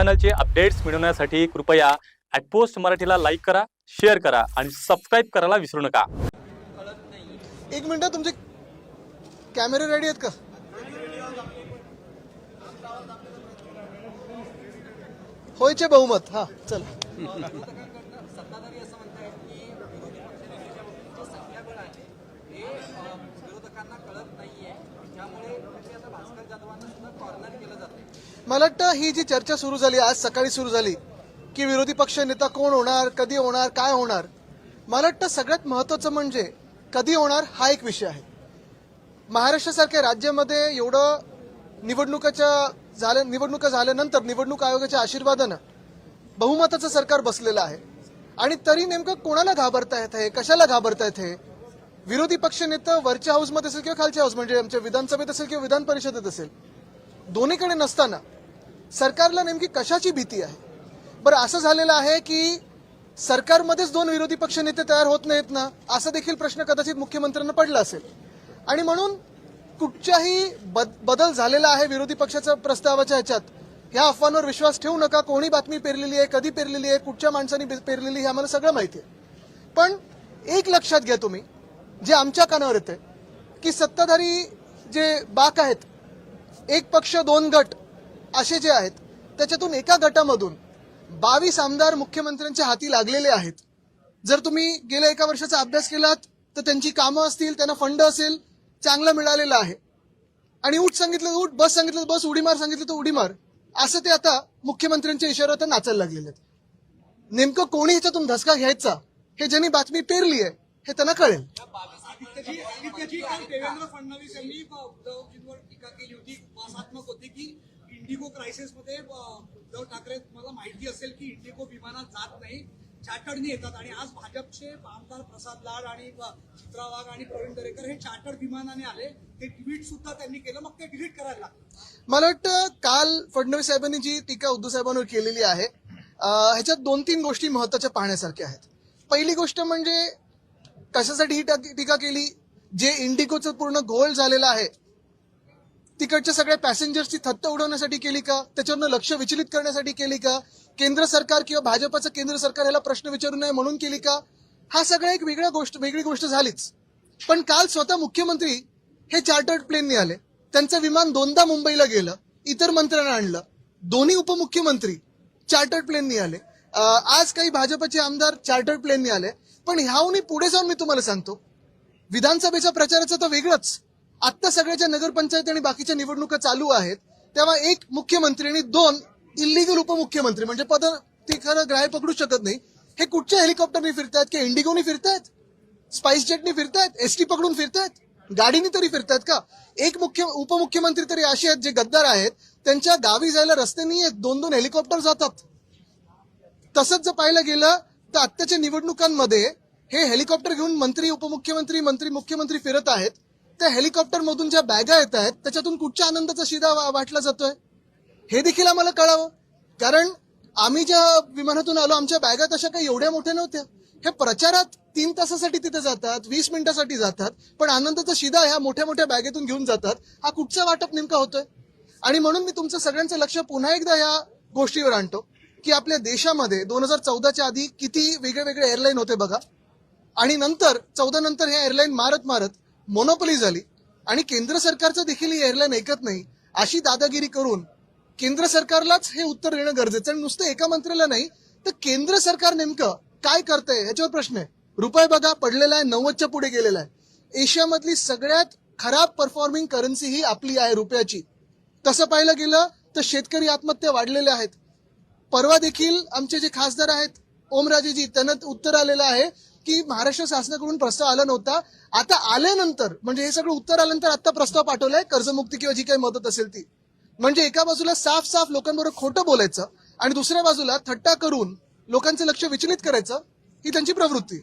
चॅनलचे updates मिळवण्यासाठी कृपया ॲटपोस्ट मराठीला लाईक करा शेअर करा आणि सबस्क्राईब करायला विसरू नका. एक मिनिट तुमचे कॅमेरे रेडी आहेत का? होयचे बहुमत हा चल. हे विरोधकांना कळत नाहीये. त्यामुळे आता भास्कर जाधवांना सुद्धा कॉर्नर केलं जाते मला वाटतं ही जी चर्चा सुरू झाली आज सकाळी सुरू झाली की विरोधी पक्ष नेता कोण होणार कधी होणार काय होणार मला वाटतं सगळ्यात महत्वाचं म्हणजे कधी होणार हा एक विषय आहे. महाराष्ट्रासारख्या राज्यामध्ये एवढं निवडणुकाच्या झाल्या निवडणुका झाल्यानंतर निवडणूक आयोगाच्या आशीर्वादानं बहुमताचं सरकार बसलेलं आहे. आणि तरी नेमकं कोणाला घाबरतायत हे कशाला घाबरतायत हे विरोधी पक्ष नेतं वरच्या हाऊसमध्ये असेल किंवा खालच्या हाऊस म्हणजे आमच्या विधानसभेत असेल किंवा विधान परिषदेत असेल. दोन्हीकडे नसताना सरकारला नेमकी कशाची भीती आहे? बरं असं झालेलं आहे की सरकारमध्येच दोन विरोधी पक्ष नेते तयार होत नाहीत ना असा देखील प्रश्न कदाचित मुख्यमंत्र्यांना पडला असेल. आणि म्हणून कुठच्याही बद- बदल झालेला आहे विरोधी पक्षाच्या प्रस्तावाच्या ह्याच्यात ह्या अफवांवर विश्वास ठेवू नका. कोणी बातमी पेरलेली आहे कधी पेरलेली आहे कुठच्या माणसांनी पेरलेली आहे हे आम्हाला सगळं माहिती आहे. पण एक लक्षात घ्या तुम्ही जे आमच्या कानावर येते की सत्ताधारी जे बाक आहेत एक पक्ष दोन गट असे जे आहेत त्याच्यातून एका गटामधून बावीस आमदार मुख्यमंत्र्यांच्या हाती लागलेले आहेत. जर तुम्ही गेल्या एका वर्षाचा अभ्यास केलात तर त्यांची कामं असतील त्यांना फंड असेल चांगलं मिळालेलं आहे. आणि उठ सांगितलं तर उठ बस सांगितलं तर बस उडी मार सांगितलं तर उडी मार. असं ते आता मुख्यमंत्र्यांच्या इशाऱ्यावर नाचायला लागलेले आहेत. नेमकं कोणी ह्याच्यातून धसका घ्यायचा? हे ज्यांनी बातमी पेरली आहे हे त्यांना कळेल. देवेंद्र फडणवीस यांनी टीका केली होती. क्रायसिसमध्ये उद्धव ठाकरे तुम्हाला माहिती असेल की इंडिगो विमानात जात नाही चार्टर्डने येतात. आणि आज भाजपचे आमदार प्रसाद लाड आणि चित्रा वाघ आणि प्रवीण दरेकर हे चार्टर्ड विमानाने आले. ते ट्विट सुद्धा त्यांनी केलं. मग ते डिलीट करायला लागलं. मला वाटतं काल फडणवीस साहेबांनी जी टीका उद्धव साहेबांवर केलेली आहे ह्याच्यात दोन तीन गोष्टी महत्त्वाच्या पाहण्यासारख्या आहेत. पहिली गोष्ट म्हणजे कशासाठी ही टीका केली? जे इंडिगोचं पूर्ण घोळ झालेलं आहे तिकडच्या सगळ्या पॅसेंजर्सची थत्त उडवण्यासाठी केली का? त्याच्यावरनं लक्ष विचलित करण्यासाठी केली का? केंद्र सरकार किंवा भाजपचं केंद्र सरकार याला प्रश्न विचारू नये म्हणून केली का? हा सगळा एक वेगळा गोष्ट वेगळी गोष्ट झालीच. पण काल स्वतः मुख्यमंत्री हे चार्टर्ड प्लेनने आले त्यांचं विमान दोनदा मुंबईला गेलं इतर मंत्र्यांना आणलं. दोन्ही उपमुख्यमंत्री चार्टर्ड प्लेननी आले आज काही भाजपचे आमदार चार्टर्ड प्लेननी आले पण ह्याहूनही पुढे जाऊन मी तुम्हाला सांगतो विधानसभेच्या प्रचाराचं तर वेगळंच. आत्ता सगळ्याच्या नगरपंचायत आणि बाकीच्या निवडणुका चालू आहेत तेव्हा एक मुख्यमंत्री आणि दोन इल्लिगल उपमुख्यमंत्री म्हणजे पद ते खरं ग्राह्य पकडू शकत नाही हे कुठच्या हेलिकॉप्टरने फिरतायत की इंडिगोनी फिरतायत? स्पाइस जेटनी फिरतायत? एसटी पकडून फिरतायत? गाडीने तरी फिरतायत का? एक मुख्य उपमुख्यमंत्री तरी असे आहेत जे गद्दार आहेत त्यांच्या गावी जायला रस्ते नाही आहेत दोन दोन हेलिकॉप्टर जातात. तसंच जर पाहायला गेलं तर आत्ताच्या निवडणुकांमध्ये हे हेलिकॉप्टर घेऊन मंत्री उपमुख्यमंत्री मंत्री मुख्यमंत्री फिरत आहेत. त्या हेलिकॉप्टर मधून ज्या बॅगा येत आहेत त्याच्यातून कुठच्या आनंदाचा शिदा वाटला जातोय? हे देखील आम्हाला कळावं. कारण आम्ही ज्या विमानातून आलो आमच्या बॅगा तशा काही एवढ्या मोठ्या नव्हत्या. हे प्रचारात तीन तासासाठी तिथे जातात वीस मिनिटासाठी जातात पण आनंदाचा शिदा ह्या मोठ्या मोठ्या बॅगेतून घेऊन जातात. हा कुठचा वाटप नेमका होतोय? आणि म्हणून मी तुमचं सगळ्यांचं लक्ष पुन्हा एकदा या गोष्टीवर आणतो की आपल्या देशामध्ये दोन हजार चौदाच्या आधी किती वेगळे वेगळे एअरलाईन होते बघा. आणि नंतर चौदा नंतर हे एअरलाईन मारत मारत मोनोपली झाली. आणि केंद्र सरकारचं देखील ही एअरलाईन ऐकत नाही अशी दादागिरी करून केंद्र सरकारलाच हे उत्तर देणं गरजेचं आणि नुसतं एका मंत्र्याला नाही तर केंद्र सरकार नेमकं काय करतंय याच्यावर प्रश्न आहे. रुपये बघा पडलेला आहे नव्वदच्या पुढे गेलेला आहे. एशियामधली सगळ्यात खराब परफॉर्मिंग करन्सी ही आपली आहे रुपयाची. तसं पाहिलं गेलं तर शेतकरी आत्महत्या वाढलेल्या आहेत. परवा देखील आमचे जे खासदार आहेत ओमराजेजी त्यांना उत्तर आलेलं आहे. की महाराष्ट्र शासनाकडून प्रस्ताव आला नव्हता. आता आल्यानंतर म्हणजे हे सगळं उत्तर आल्यानंतर आता प्रस्ताव पाठवलाय कर्जमुक्ती किंवा जी काही मदत असेल ती. म्हणजे एका बाजूला साफ साफ लोकांबरोबर खोटं बोलायचं आणि दुसऱ्या बाजूला थट्टा करून लोकांचं लक्ष विचलित करायचं ही त्यांची प्रवृत्ती.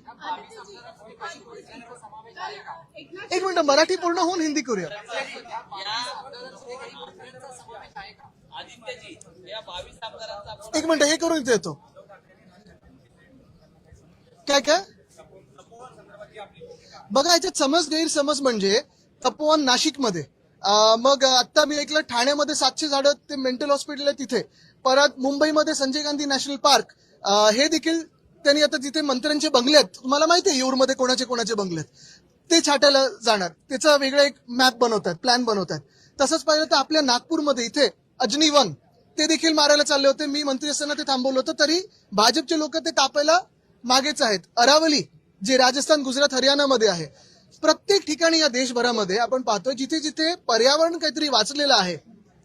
एक मिनिट मराठी पूर्ण होऊन हिंदी करूया. एक मिनिट हे करून इथे येतो काय काय? बघा याच्यात समज गैरसमज म्हणजे तपोवन नाशिकमध्ये. मग आता मी ऐकलं ठाण्यामध्ये सातशे झाडं ते मेंटल हॉस्पिटल आहे तिथे. परत मुंबईमध्ये संजय गांधी नॅशनल पार्क. हे देखील त्यांनी आता जिथे मंत्र्यांचे बंगले आहेत तुम्हाला माहिती आहे येऊरमध्ये कोणाचे कोणाचे बंगले आहेत? ते छाटायला जाणार. त्याचा वेगळा एक मॅप बनवतात प्लॅन बनवतात. तसंच पाहिलं तर आपल्या नागपूरमध्ये इथे अजनी वन ते देखील मारायला चालले होते. मी मंत्री असताना ते थांबवलं होतं तरी भाजपचे लोक ते कापायला मागेच आहेत. अरावली जे राजस्थान गुजरात हरियाणामध्ये आहे. प्रत्येक ठिकाणी या देशभरामध्ये आपण पाहतोय जिथे जिथे पर्यावरण काहीतरी वाचलेलं आहे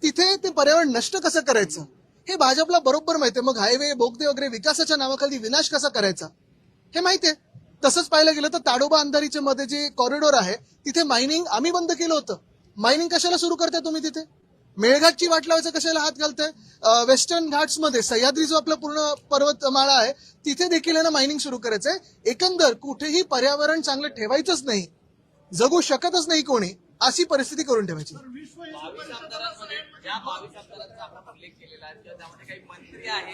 तिथे ते पर्यावरण नष्ट कसं करायचं? हे भाजपला बरोबर माहिती मग हायवे बोगदे वगैरे विकासाच्या नावाखाली विनाश कसा करायचा? हे माहिती आहे. तसंच पाहायला गेलं तर ताडोबा अंधारीच्या मध्ये जे कॉरिडॉर आहे तिथे मायनिंग आम्ही बंद केलं होतं. मायनिंग कशाला सुरू करताय तुम्ही तिथे? मेळघाटची वाट लावायचं कशाला हात घालताय? वेस्टर्न घाट्समध्ये सह्याद्री जो आपला पूर्ण पर्वतमाळा आहे तिथे देखील आहे ना मायनिंग सुरू करायचंय. एकंदर कुठेही पर्यावरण चांगलं ठेवायचंच नाही जगू शकतच नाही कोणी अशी परिस्थिती करून ठेवायची. आहे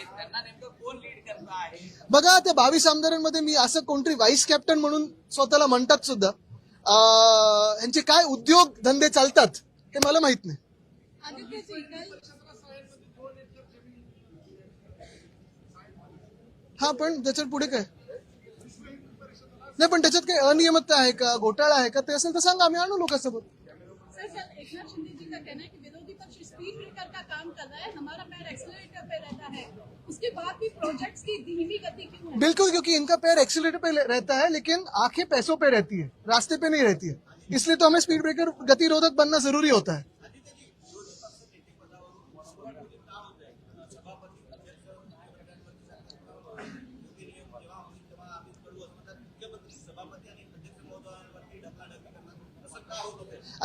आहे? बघा त्या बावीस आमदारांमध्ये मी असं कोणतरी व्हाईस कॅप्टन म्हणून स्वतःला म्हणतात सुद्धा. अं, ह्यांचे काय उद्योग धंदे चालतात हे मला माहीत नाही. हा पण त्याच्यात पुढे काय? नाही पण त्याच्यात काही अनियमितता आहे का? घोटाळा आहे का? ते असेल तर सांगा आम्ही आणू लोकांसोबत. सर सर एक शिंदे जी का कहना है कि विरोधी पक्ष स्पीड ब्रेकर का काम कर रहा है? हमारा पैर एक्सीलरेटर पे रहता है। उसके बाद भी प्रोजेक्ट्स की धीमी गति क्यों है? बिल्कुल क्योंकि इनका पैर एक्सीलेटर पे रहता है लेकिन आँखें पैसों पे रहती है रास्ते पे नहीं रहती है। इसलिए तो हमें स्पीड ब्रेकर गतिरोधक बनना ज़रूरी होता है।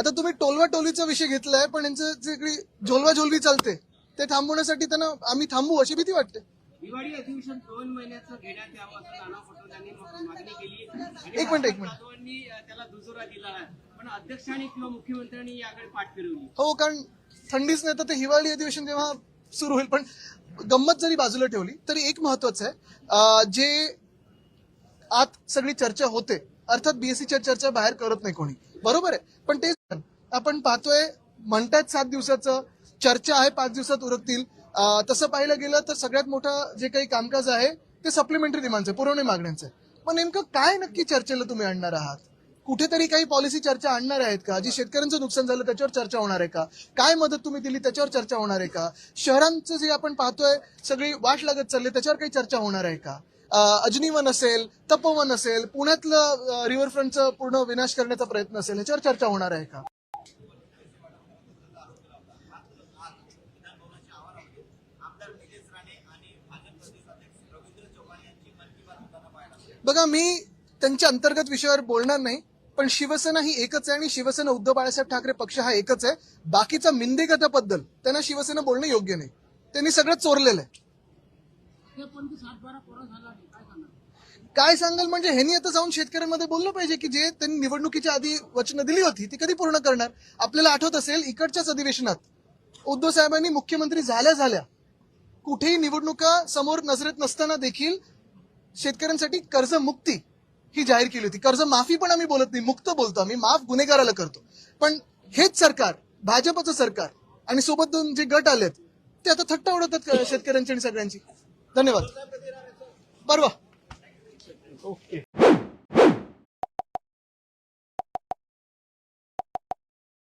आता तुम्ही टोलवा टोलीचा विषय घेतलाय पण यांचं जे इकडे झोलवा झोलवी चालते ते थांबवण्यासाठी त्यांना आम्ही थांबू अशी भीती वाटते. दिवाळी अधिवेशन दोन महिन्याचं घेण्यात यावं असं नाना पटोले यांनी मागणी केली. एक मिनिट, एक मिनिट. त्याला दुजोरा दिला. पण अध्यक्षांनी किंवा मुख्यमंत्र्यांनी याकडे पाठ फिरवली. हो कारण थंडीच नाही तर ते हिवाळी अधिवेशन जेव्हा सुरू होईल पण गंमत जरी बाजूला ठेवली तरी एक महत्वाचं आहे. जे आत सगळी चर्चा होते अर्थात बीएससीच्या चर्चा बाहेर करत नाही कोणी. बरोबर आहे. पण ते आपण पाहतोय म्हणतात सात दिवसाचं चर्चा आहे पाच दिवसात उरकतील. तसं पाहिलं गेलं तर सगळ्यात मोठं जे काही कामकाज आहे ते सप्लिमेंटरी डिमांडचं पुरवणी मागण्यांचं आहे. पण नेमकं काय नक्की चर्चेला तुम्ही आणणार आहात? कुठेतरी काही पॉलिसी चर्चा आणणार आहेत का? जी शेतकऱ्यांचं नुकसान झालं त्याच्यावर चर्चा होणार आहे का? काय मदत तुम्ही दिली त्याच्यावर चर्चा होणार आहे का? शहरांचं जे आपण पाहतोय सगळी वाट लागत चालली त्याच्यावर काही चर्चा होणार आहे का? अजनीवन असेल तपोवन असेल पुण्यातलं रिव्हरफ्रंटचं पूर्ण विनाश करण्याचा प्रयत्न असेल ह्याच्यावर चर्चा होणार आहे का? बघा मी त्यांच्या अंतर्गत विषयावर बोलणार नाही पण शिवसेना ही एकच आहे आणि शिवसेना उद्धव बाळासाहेब ठाकरे पक्ष हा एकच आहे. बाकीचा मिंदेगताबद्दल त्यांना शिवसेना बोलणं योग्य नाही. त्यांनी सगळं चोरलेलं आहे. काय सांगाल? म्हणजे ह्यांनी आता जाऊन शेतकऱ्यांमध्ये बोललं पाहिजे की जे त्यांनी निवडणुकीच्या आधी वचनं दिली होती ती कधी पूर्ण करणार? आपल्याला आठवत असेल इकडच्याच अधिवेशनात उद्धव साहेबांनी मुख्यमंत्री झाल्या झाल्या कुठेही निवडणुका समोर नजरेत नसताना देखील शेतकऱ्यांसाठी कर्जमुक्ती ही जाहीर केली होती. कर्ज माफी पण आम्ही बोलत नाही मुक्त बोलतो आम्ही माफ गुन्हेगाराला करतो. पण हेच सरकार भाजपचं सरकार आणि सोबत दोन जे गट आलेत ते आता थट्टा उडवतात शेतकऱ्यांची आणि सगळ्यांची? धन्यवाद. परवा ओके